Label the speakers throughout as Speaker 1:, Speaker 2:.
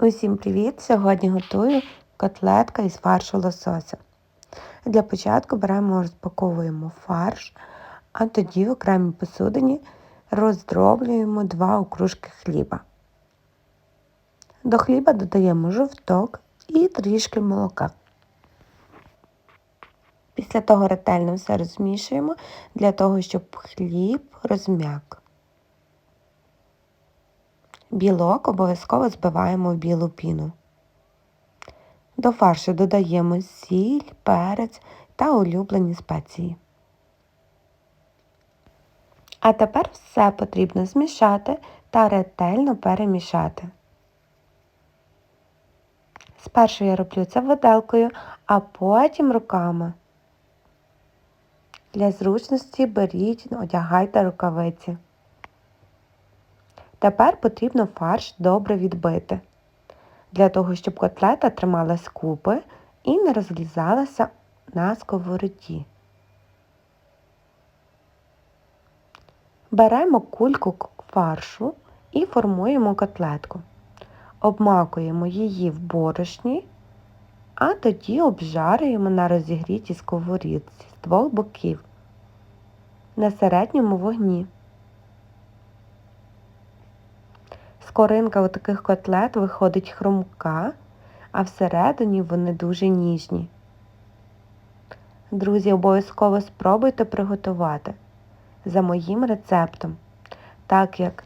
Speaker 1: Усім привіт! Сьогодні готую котлетка із фаршу лосося. Для початку беремо, розпаковуємо фарш, а тоді в окремій посудині роздроблюємо два окружки хліба. До хліба додаємо жовток і трішки молока. Після того ретельно все розмішуємо для того, щоб хліб розм'як. Білок обов'язково збиваємо в білу піну. До фаршу додаємо сіль, перець та улюблені спеції. А тепер все потрібно змішати та ретельно перемішати. Спершу я роблю це виделкою, а потім руками. Для зручності беріть, одягайте рукавиці. Тепер потрібно фарш добре відбити, для того, щоб котлета трималась купи і не розлізалася на сковороді. Беремо кульку фаршу і формуємо котлетку. Обмакуємо її в борошні, а тоді обжарюємо на розігрітій сковорідці з двох боків на середньому вогні. Скоринка у таких котлет виходить хрумка, а всередині вони дуже ніжні. Друзі, обов'язково спробуйте приготувати за моїм рецептом, так як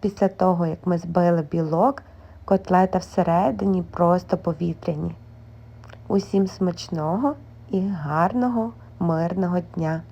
Speaker 1: після того, як ми збили білок, котлета всередині просто повітряні. Усім смачного і гарного мирного дня!